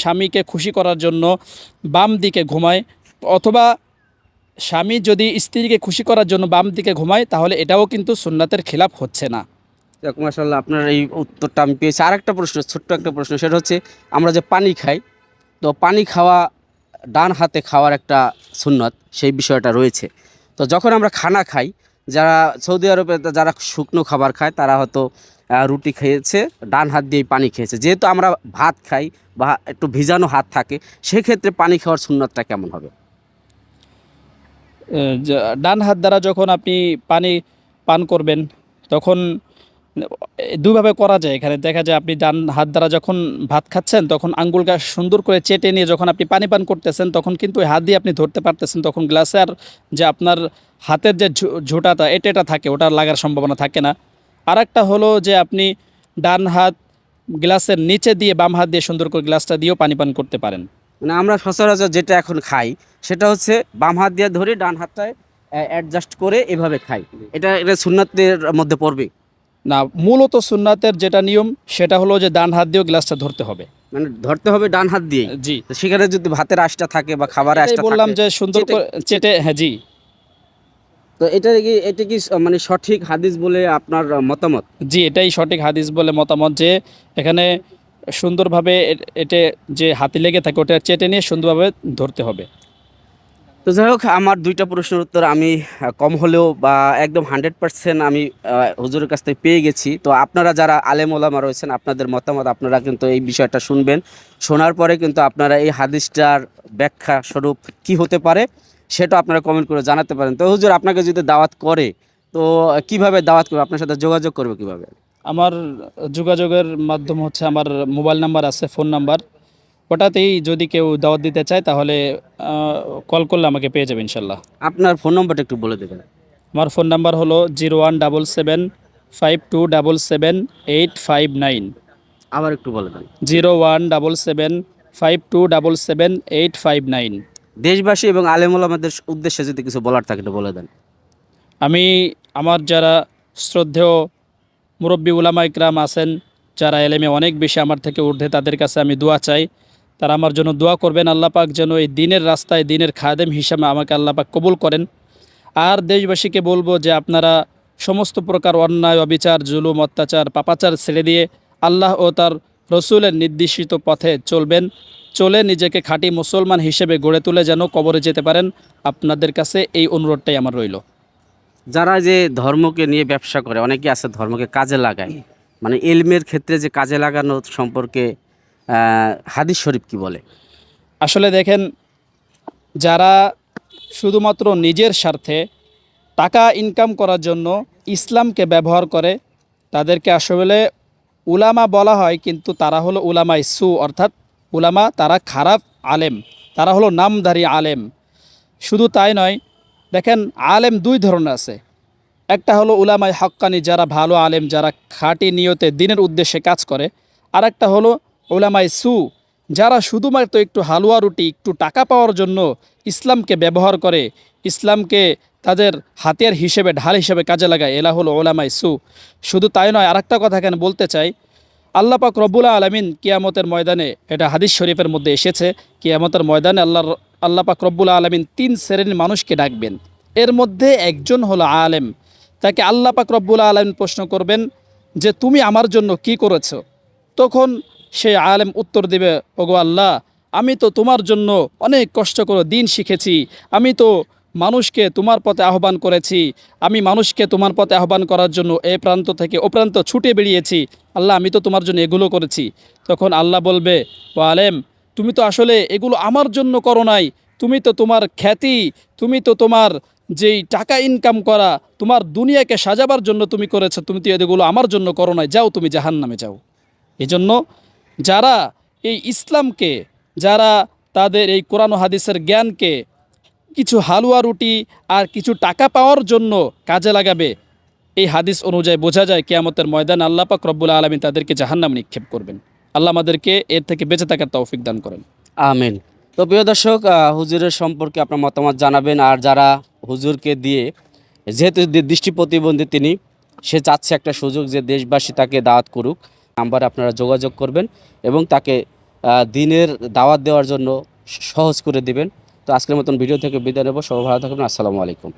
স্বামীকে খুশি করার জন্য বাম দিকে ঘুমায়, অথবা স্বামী যদি স্ত্রীকে খুশি করার জন্য বাম দিকে ঘুমায়, তাহলে এটাও কিন্তু সুন্নাতের খেলাফ হচ্ছে না। মাসাল্লাহ আপনার এই উত্তরটা আমি পেয়েছি। আর একটা প্রশ্ন, ছোট্ট একটা প্রশ্ন, সেটা হচ্ছে, আমরা যে পানি খাই, তো পানি খাওয়া ডান হাতে খাওয়ার একটা সুন্নত, সেই বিষয়টা রয়েছে। তো যখন আমরা খানা খাই, যারা সৌদি আরবে, যারা শুকনো খাবার খায়, তারা হয়তো রুটি খেয়েছে, ডান হাত দিয়েই পানি খেয়েছে। যেহেতু আমরা ভাত খাই বা একটু ভিজানো হাত থাকে, সেক্ষেত্রে পানি খাওয়ার সুন্নতটা কেমন হবে? ডান হাত দ্বারা যখন আপনি পানি পান করবেন, তখন দুভাবে করা যায়। এখানে দেখা যায় আপনি ডান হাত দ্বারা যখন ভাত খাচ্ছেন, তখন আঙ্গুলটা সুন্দর করে চেটে নিয়ে যখন আপনি পানি পান করতেছেন, তখন কিন্তু ওই হাত দিয়ে আপনি ধরতে পারতেছেন, তখন গ্লাসের যে আপনার হাতের যে ঝোঁটাটা, এটেটা থাকে, ওটা লাগার সম্ভাবনা থাকে না। আর একটা হলো যে আপনি ডান হাত গ্লাসের নিচে দিয়ে বাম হাত দিয়ে সুন্দর করে গ্লাসটা দিয়েও পানি পান করতে পারেন। মানে আমরা সচরাচর যেটা এখন খাই সেটা হচ্ছে বাম হাত দিয়ে ধরে ডান হাতটায় অ্যাডজাস্ট করে এভাবে খাই। এটা এটা সুন্নাতের মধ্যে পড়বে। না মূলত সুন্নাতের যেটা নিয়ম সেটা হলো যে ডান হাত দিয়েও গ্লাসটা ধরতে হবে। মানে ধরতে হবে ডান হাত দিয়ে জি। সেখানে যদি ভাতের আশটা থাকে বা খাবারের আশটা বললাম যে সুন্দর করে চেটে হ্যাঁ জি। তো এটা কি এটা কি মানে সঠিক হাদিস বলে আপনার মতামত? জি এটাই সঠিক হাদিস বলে মতামত যে এখানে সুন্দরভাবে এটে যে হাতি লেগে থাকে ওটা চেটে নিয়ে সুন্দরভাবে ধরতে হবে। তো যাই হোক আমার দুইটা প্রশ্নের উত্তর আমি কম হলেও বা একদম হান্ড্রেড পার্সেন্ট আমি হুজুরের কাছ থেকে পেয়ে গেছি। তো আপনারা যারা আলেম ওলামা রয়েছেন আপনাদের মতামত আপনারা কিন্তু এই বিষয়টা শুনবেন। শোনার পরে কিন্তু আপনারা এই হাদিসটার ব্যাখ্যা স্বরূপ কি হতে পারে? সেটা আপনারা কমেন্ট করে জানাতে পারেন। তো হুজুর আপনাকে যদি দাওয়াত করে তো কীভাবে দাওয়াত করবে? আপনার সাথে যোগাযোগ করবে কীভাবে? আমার যোগাযোগের মাধ্যম হচ্ছে আমার মোবাইল নাম্বার আছে ফোন নাম্বার। ওটাতেই যদি কেউ দাওয়াত দিতে চায় তাহলে কল করলে আমাকে পেয়ে যাবে ইনশাল্লাহ আপনার ফোন নম্বরটা একটু বলে দেবেন। আমার ফোন নাম্বার হলো zero one double seven five two double seven eight five nine আবার একটু বলে দেন। Zero one double seven five two double seven eight five nine দেশবাসী এবং আলেমুল আমাদের উদ্দেশ্যে যদি কিছু বলার থাকে বলে দেন। আমি আমার যারা শ্রদ্ধেয় মুরব্বী উলামা ইকরাম আছেন, যারা এলেমে অনেক বেশি আমার থেকে ঊর্ধ্বে, তাদের কাছে আমি দোয়া চাই। তারা আমার জন্য দোয়া করবেন, আল্লাহ পাক যেন এই দিনের রাস্তায়, দিনের খাদেম হিসাবে আমাকে আল্লাহ পাক কবুল করেন। আর দেশবাসীকে বলব যে আপনারা সমস্ত প্রকার অন্যায়, অবিচার, জুলুম, অত্যাচার, পাপাচার ছেড়ে দিয়ে আল্লাহ ও তার রসুলের নির্দেশিত পথে চলবেন। চলে নিজেকে খাঁটি মুসলমান হিসেবে গড়ে তুলে যেন কবরে যেতে পারেন। আপনাদের কাছে এই অনুরোধটাই আমার রইল। যারা যে ধর্মকে নিয়ে ব্যবসা করে অনেকে আছে ধর্মকে কাজে লাগায়। মানে এলমের ক্ষেত্রে যে কাজে লাগানো সম্পর্কে হাদিস শরীফ কি বলে? আসলে দেখেন যারা শুধুমাত্র নিজের স্বার্থে টাকা ইনকাম করার জন্য ইসলামকে ব্যবহার করে তাদেরকে আসলে উলামা বলা হয়, কিন্তু তারা হলো উলামা ইসু অর্থাৎ উলামা তারা খারাপ আলেম, তারা হলো নামধারী আলেম। শুধু তাই নয়, দেখেন আলেম দুই ধরনের আছে। একটা হলো উলামাই হক্কানি, যারা ভালো আলেম, যারা খাঁটি নিয়তে দিনের উদ্দেশ্যে কাজ করে। আর একটা হলো উলামাই সু, যারা শুধুমাত্র একটু হালুয়া রুটি, একটু টাকা পাওয়ার জন্য ইসলামকে ব্যবহার করে, ইসলামকে তাদের হাতিয়ার হিসেবে, ঢাল হিসেবে কাজে লাগায়। এলা হলো ওলামাই সু। শুধু তাই নয়, আরেকটা কথা এখানে বলতে চাই। আল্লাহ পাক রব্বুল আলমিন কিয়ামতের ময়দানে, এটা হাদিস শরীফের মধ্যে এসেছে, কিয়ামতের ময়দানে আল্লাহ আল্লাহ পাক রব্বুল আলমিন তিন শ্রেণির মানুষকে ডাকবেন। এর মধ্যে একজন হলো আলেম। তাকে আল্লাহ পাক রব্বুল আলমিন প্রশ্ন করবেন যে, তুমি আমার জন্য কি করেছ? তখন সে আলেম উত্তর দেবে, ওগো আল্লাহ, আমি তো তোমার জন্য অনেক কষ্ট করে দিন শিখেছি। আমি তো মানুষকে তোমার পথে আহ্বান করেছি। আমি মানুষকে তোমার পথে আহ্বান করার জন্য এ প্রান্ত থেকে ও প্রান্ত ছুটে বেরিয়েছি। আল্লাহ, আমি তো তোমার জন্য এগুলো করেছি। তখন আল্লাহ বলবে ও আলেম তুমি তো আসলে এগুলো আমার জন্য করো নাই। তুমি তো তোমার খ্যাতি, তুমি তো তোমার যেই টাকা ইনকাম করা, তোমার দুনিয়াকে সাজাবার জন্য তুমি করেছ, তুমি তো এগুলো আমার জন্য করো নাই। যাও তুমি জাহান নামে যাও। এজন্য যারা এই ইসলামকে, যারা তাদের এই কোরআন হাদিসের জ্ঞানকে কিছু হালুয়া রুটি আর কিছু টাকা পাওয়ার জন্য কাজে লাগাবে। এই হাদিস অনুযায়ী বোঝা যায় কেয়ামতের ময়দান আল্লাহ পাক রব্বুল আলমী তাদেরকে জাহান্নাম নিক্ষেপ করবেন। আল্লাহ আমাদেরকে এর থেকে বেঁচে থাকার তৌফিক দান করেন। আমিন। তো প্রিয় দর্শক হুজুরের সম্পর্কে আপনার মতামত জানাবেন আর যারা হুজুরকে দিয়ে যেহেতু দৃষ্টি প্রতিবন্ধী তিনি, সে চাচ্ছে একটা সুযোগ যে দেশবাসী তাকে দাওয়াত করুক। নাম্বার আপনারা যোগাযোগ করবেন এবং তাকে দিনের দাওয়াত দেওয়ার জন্য সহজ করে দিবেন। তো আজকের মতন ভিডিও থেকে বিদায় নেব। সবাই ভালো থাকবেন। আসসালামু আলাইকুম।